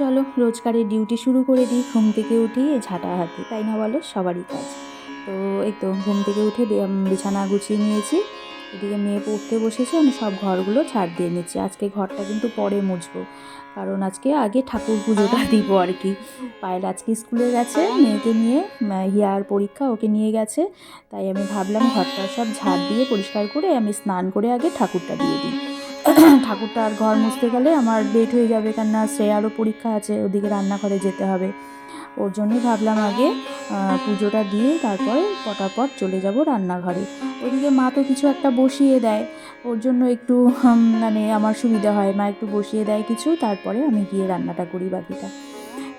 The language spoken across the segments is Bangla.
চলো রোজকারের ডিউটি শুরু করে দিই। ঘুম থেকে উঠি ঝাঁটা হাতে তাই না বলো? সবারই কাজ। তো এই তো ঘুম থেকে উঠে বিছানা গুছিয়ে নিয়েছি। এদিকে মেয়ে পড়তে বসেছে আমি সব ঘরগুলো ছাড় দিয়ে নিচ্ছি। আজকে ঘরটা কিন্তু পরে মুছবো কারণ আজকে আগে ঠাকুর পুজোটা দিব আর কি। পায়েল আজকে স্কুলে গেছে মেয়েকে নিয়ে হিয়ার পরীক্ষা ওকে নিয়ে গেছে। তাই আমি ভাবলাম ঘরটা সব ঝাড় দিয়ে পরিষ্কার করে আমি স্নান করে আগে ঠাকুরটা দিয়ে দিই। ঠাকুরটা আর ঘর মুছতে গেলে আমার লেট হয়ে যাবে কেননা শ্রেয়ারও পরীক্ষা আছে, ওদিকে রান্নাঘরে যেতে হবে। ওর জন্যই ভাবলাম আগে পুজোটা দিয়ে তারপর পটাপট চলে যাব রান্নাঘরে। ওদিকে মা তো কিছু একটা বসিয়ে দেয়, ওর জন্য একটু মানে আমার সুবিধা হয়। মা একটু বসিয়ে দেয় কিছু, তারপরে আমি গিয়ে রান্নাটা করি বাকিটা।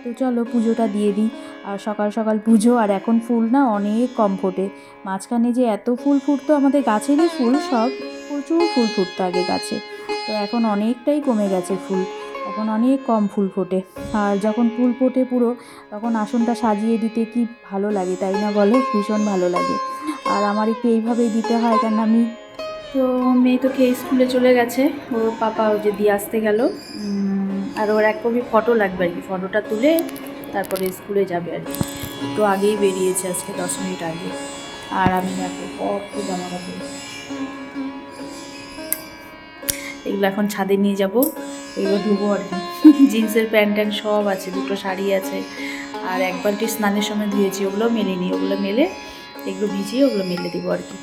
তো চলো পুজোটা দিয়ে দিই। আর সকাল সকাল পুজো, আর এখন ফুল না অনেক কম ফোটে। মাঝখানে যে এত ফুল ফুটতো, আমাদের গাছেরই ফুল, সব প্রচুর ফুল ফুটতো আগে গাছে। তো এখন অনেকটাই কমে গেছে ফুল। এখন অনেক কম ফুল ফোটে। আর যখন ফুল ফোটে পুরো, তখন আসনটা সাজিয়ে দিতে কি ভালো লাগে, তাই না বলো? ভীষণ ভালো লাগে। আর আমার একটু এইভাবেই দিতে হয়, কারণ আমি তো মেয়ে তো খেয়ে স্কুলে চলে গেছে। ওর পাপা ওই যে দিয়ে আসতে গেল। আর ওর এক কপি ফটো লাগবে আর কি। ফটোটা তুলে তারপরে স্কুলে যাবে আর কি। একটু আগেই বেরিয়েছে আজকে, দশ মিনিট আগে। আর আমি দেখো কত জামা কাপড়। এগুলো এখন ছাদে নিয়ে যাব। এগুলো ধুবো আর কি। জিন্সের প্যান্ট ট্যান্ট সব আছে, দুটো শাড়ি আছে। আর এক বালতি স্নানের সময় ধুয়েছি, ওগুলো মেলে নিই ওগুলো মেলে, এগুলো ভিজিয়ে ওগুলো মেলে দেবো আর কি।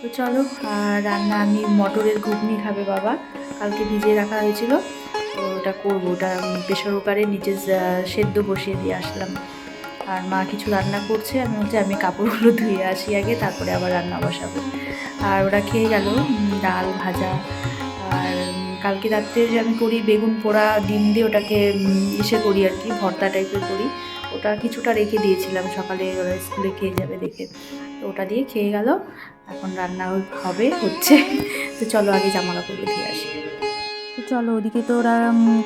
তো চলো আর রান্না আমি মটরের ঘুগনি খাবে বাবা। কালকে ভিজিয়ে রাখা হয়েছিল, তো ওটা করব। ওটা প্রেশার কুকারে নিচে সেদ্ধ বসিয়ে দিয়ে আসলাম। আর মা কিছু রান্না করছে, আমি হচ্ছে আমি কাপড়গুলো ধুয়ে আসি আগে, তারপরে আবার রান্না বসাবো। আর ওরা খেয়ে গেল ডাল ভাজা, আর কালকে রাত্রে যে আমি করি বেগুন পোড়া, ডিম দিয়ে ওটাকে ইসে করি আর কি, ভর্তা টাইপের করি। ওটা কিছুটা রেখে দিয়েছিলাম, সকালে ওরা স্কুলে খেয়ে যাবে দেখে। তো ওটা দিয়ে খেয়ে গেল, এখন রান্না হবে, হচ্ছে। তো চলো আগে জামা কাপড় ধুয়ে আসি। তো চলো, ওদিকে তো ওরা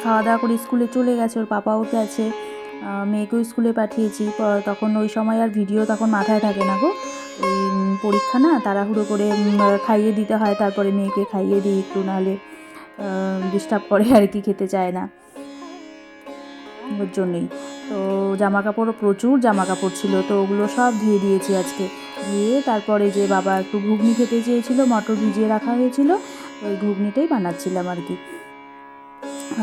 খাওয়া দাওয়া করে স্কুলে চলে গেছে, ওর পাপাও গেছে মেয়েকেও স্কুলে পাঠিয়েছি তখন ওই সময় আর ভিডিও তখন মাথায় থাকে না গো। ওই পরীক্ষা না, তাড়াহুড়ো করে খাইয়ে দিতে হয়, তারপরে মেয়েকে খাইয়ে দিই একটু, নাহলে ডিস্টার্ব করে আর কি, খেতে চায় না। ওর জন্যই। তো জামা কাপড়ও প্রচুর জামা কাপড় ছিল, তো ওগুলো সব ধুয়ে দিয়েছি আজকে। দিয়ে তারপরে যে বাবা একটু ঘুগনি খেতে চেয়েছিল, মটর ভিজিয়ে রাখা হয়েছিল, ওই ঘুগনিটাই বানাচ্ছিলাম আর কি।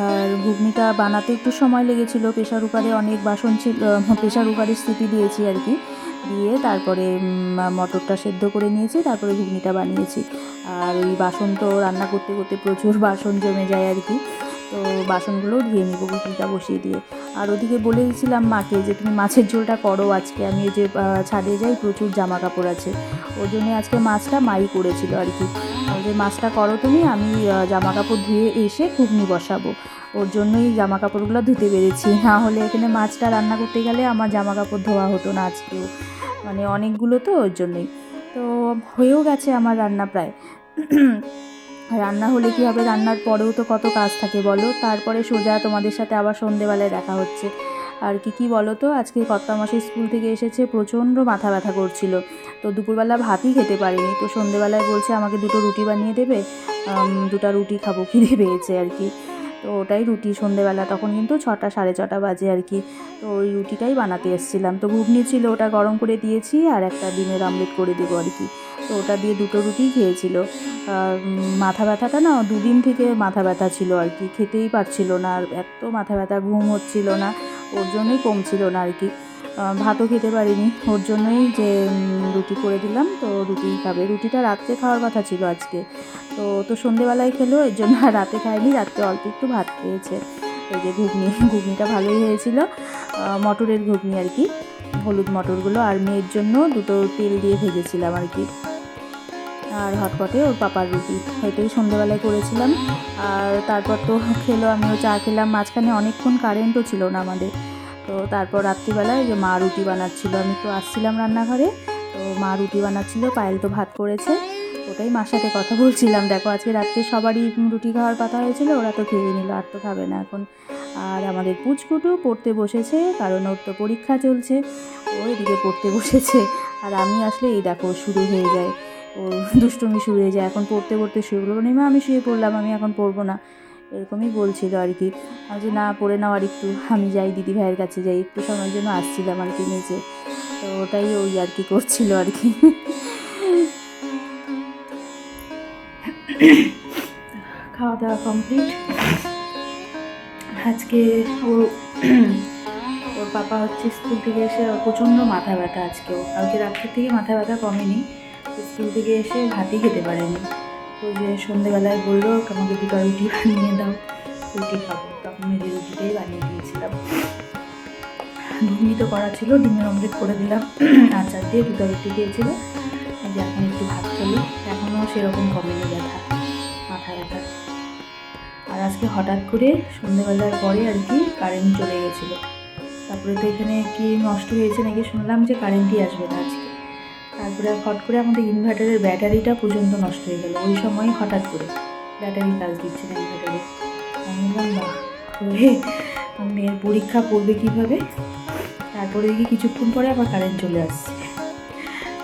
আর ঘুগনিটা বানাতে একটু সময় লেগেছিল, প্রেশার কুকারে অনেক বাসন ছিল প্রেশার কুকারের স্থিতি দিয়েছি আর কি। দিয়ে তারপরে মটরটা সেদ্ধ করে নিয়েছি, তারপরে ঘুগনিটা বানিয়েছি। আর ওই বাসন তো রান্না করতে করতে প্রচুর বাসন জমে যায় আর কি। তো বাসনগুলো ধুয়ে নিব ঘুগনিটা বসিয়ে দিয়ে। আর ওদিকে বলে দিয়েছিলাম মাকে যে তুমি মাছের ঝোলটা করো আজকে। আমি যে ছাদে যাই প্রচুর জামা কাপড় আছে। ওর জন্য আজকে মাছটা মাই করেছিল আর কি। যে মাছটা করো তুমি, আমি জামা কাপড় ধুয়ে এসে ঘুগনি বসাবো। ওর জন্যই জামা কাপড়গুলো ধুতে পেরেছি। না হলে এখানে মাছটা রান্না করতে গেলে আমার জামা কাপড় ধোয়া হতো না আজকেও। মানে অনেকগুলো তো ওর জন্যই। তো হয়েও গেছে আমার রান্না প্রায়। রান্না হলে কি হবে? রান্নার পরেও তো কত কাজ থাকে, বলো। তারপরে সোজা তোমাদের সাথে আবার সন্ধেবেলায় দেখা হচ্ছে। আর কি কি বলো তো? আজকে কর্তা মাসের স্কুল থেকে এসেছে, প্রচণ্ড মাথা ব্যথা করছিল। তো দুপুরবেলা ভাতই খেতে পারিনি। তো সন্ধেবেলায় বলছে, আমাকে দুটো রুটি বানিয়ে দেবে দুটা দুটো রুটি খাব। খিদে পেয়েছে আর কি। তো ওটাই রুটি সন্ধেবেলা, তখন কিন্তু ছটা, সাড়ে ছটা বাজে আর কি। তো ওই রুটিটাই বানাতে এসেছিলাম। তো ঘুগনি ছিল, ওটা গরম করে দিয়েছি আর একটা ডিমের আমলেট করে দেবো আর কি। তো ওটা দিয়ে দুটো রুটি খেয়েছিল। মাথা ব্যথাটা না, দুদিন থেকে মাথা ব্যথা ছিল আর কি। খেতেই পারছিল না আর এত মাথা ব্যথা, ঘুম হচ্ছিল না, ওর জন্যই কমছিল না আর কি। ভাতও খেতে পারিনি। ওর জন্যই যে রুটি করে দিলাম। তো রুটি খাবে। রুটিটা রাত্রে খাওয়ার কথা ছিল আজকে। তো তো সন্ধেবেলায় খেলো, এর জন্য আর রাতে খায়নি। রাত্রে অল্প একটু ভাত খেয়েছে। এই যে ঘুগনি, ঘুগনিটা ভালোই হয়েছিল। মটরের ঘুগনি আর কি। হলুদ মটরগুলো আর মেয়ের জন্য দুটো তেল দিয়ে ভেজেছিলাম আর কি। আর হটপটে ওর পাপার রুটি। এটাই সন্ধ্যেবেলায় করেছিলাম। আর তারপর তো খেলো, আমিও চা খেলাম। মাঝখানে অনেকক্ষণ কারেন্টও ছিল না আমাদের। তো তারপর রাত্রিবেলায় যে মা রুটি বানাচ্ছিল, আমি তো আসছিলাম রান্নাঘরে, তো মা রুটি বানাচ্ছিল, পায়েল তো ভাত করেছে, ওটাই মার সাথে কথা বলছিলাম। দেখো, আজকে রাত্রে সবারই রুটি খাওয়ার কথা হয়েছিল, ওরা তো খেয়ে নিল, আর তো খাবে না এখন। আর আমাদের পুচকুটু পড়তে বসেছে, কারণ ওর তো পরীক্ষা চলছে, ও এদিকে পড়তে বসেছে। আর আমি আসলে, এই দেখো, শুরু হয়ে যায়। ও দুষ্টুমি শুরু হয়ে যায়, এখন পড়তে পড়তে শুয়ে পড়ব নেমা আমি শুয়ে পড়লাম, আমি এখন পড়ব না। এরকমই বলছিল আর কি। আমি যে না, পড়ে নাও আর একটু। আমি যাই, দিদি ভাইয়ের কাছে যাই। একটু সময়ের জন্য আসছিলাম আর কি নিচে তো ওটাই ওই আর কি করছিল আর কি। খাওয়া দাওয়া কমপ্লিট আজকে ও ওর পাপা হচ্ছে স্কুল থেকে এসে প্রচণ্ড মাথা ব্যথা আজকে। ও কালকে রাত্রের থেকে মাথা ব্যথা কমেনি। স্কুল থেকে এসে ভাতই খেতে পারেনি। তো যে সন্ধেবেলায় বলল আমাকে দুটো রুটি বানিয়ে দাও। রুটি খাব। তখন ওই যে রুটিটাই বানিয়ে দিয়েছিলাম। ঘুগনি তো করা ছিল, ডিমের অমলেট করে দিলাম। আচার দিয়ে দুটো রুটি দিয়েছিল যে এখন একটু ভাত খেলো এখনও সেরকম কমেনি ব্যথা, মাথা ব্যথা। আর আজকে হঠাৎ করে সন্ধেবেলার পরে আর কি কারেন্ট চলে গেছিল। তারপরে তো এখানে কি নষ্ট হয়েছে নাকি শুনলাম যে কারেন্টই আসবে না আজকে। তারপরে হট করে আমাদের ইনভার্টারের ব্যাটারিটা পর্যন্ত নষ্ট হয়ে গেল। ওই সময় হঠাৎ করে ব্যাটারি কাজ দিচ্ছে না ইনভার্টারে আমি বললাম, বাহ হয়ে মেয়ের পরীক্ষা করবে কীভাবে? তারপরে দেখি কিছুক্ষণ পরে আবার কারেন্ট চলে আসছে।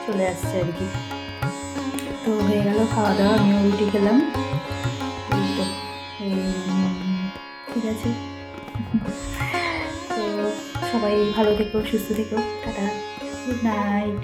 চলে আসছে আর কি। তো হয়ে গেল, খাওয়া দাওয়া আমিও রুটি খেলাম। তো ঠিক আছে। তো সবাই ভালো থেকো, সুস্থ থেকো, টাটা। Good night.